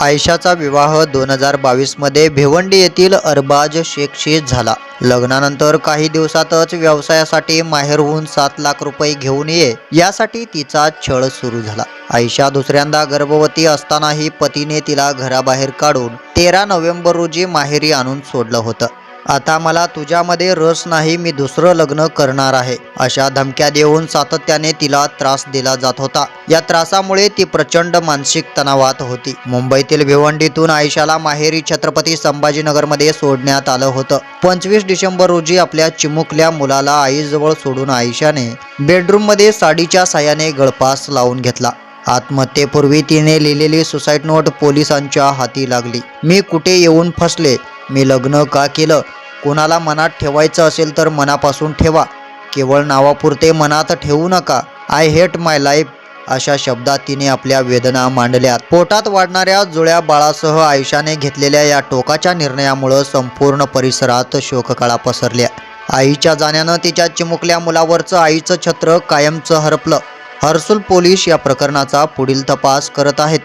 आयशाचा विवाह दोन हजार बावीसमध्ये भिवंडी येथील अरबाज शेखशी झाला. लग्नानंतर काही दिवसातच व्यवसायासाठी माहेरहून सात लाख रुपये घेऊन ये यासाठी तिचा छळ सुरू झाला. आयशा दुसऱ्यांदा गर्भवती असतानाही पतीने तिला घराबाहेर काढून तेरा नोव्हेंबर रोजी माहेरी आणून सोडलं होतं. आता मला तुझ्यामध्ये रस नाही मी दुसरं लग्न करणार आहे. अशा धमक्या देऊन सातत्याने तिला त्रास दिला जात होता. या त्रासामुळे ती प्रचंड मानसिक तणावात होती. मुंबईतील भिवंडीतून आयशाला माहेरी छत्रपती संभाजीनगरमध्ये सोडण्यात आलं होतं. पंचवीस डिसेंबर रोजी आपल्या चिमुकल्या मुलाला आईजवळ सोडून आयशाने बेडरूममध्ये साडीच्या साह्याने गळपास लावून घेतला. आत्महत्येपूर्वी तिने लिहिलेली सुसाईड नोट पोलिसांच्या हाती लागली. मी कुठे येऊन फसले? मी लग्न का केलं? कोणाला मनात ठेवायचं असेल तर मनापासून ठेवा. केवळ नावापुरते मनात ठेवू नका. आय हेट माय लाईफ अशा शब्दात तिने आपल्या वेदना मांडल्या पोटात वाढणाऱ्या जुळ्या बाळासह आयुष्याने घेतलेल्या या टोकाच्या निर्णयामुळं संपूर्ण परिसरात शोककळा पसरल्या. आईच्या जाण्यानं तिच्या चिमुकल्या मुलावरचं आईचं छत्र कायमचं हरपलं. हर्सुल पोलीस या प्रकरणाचा पुढील तपास करत आहेत.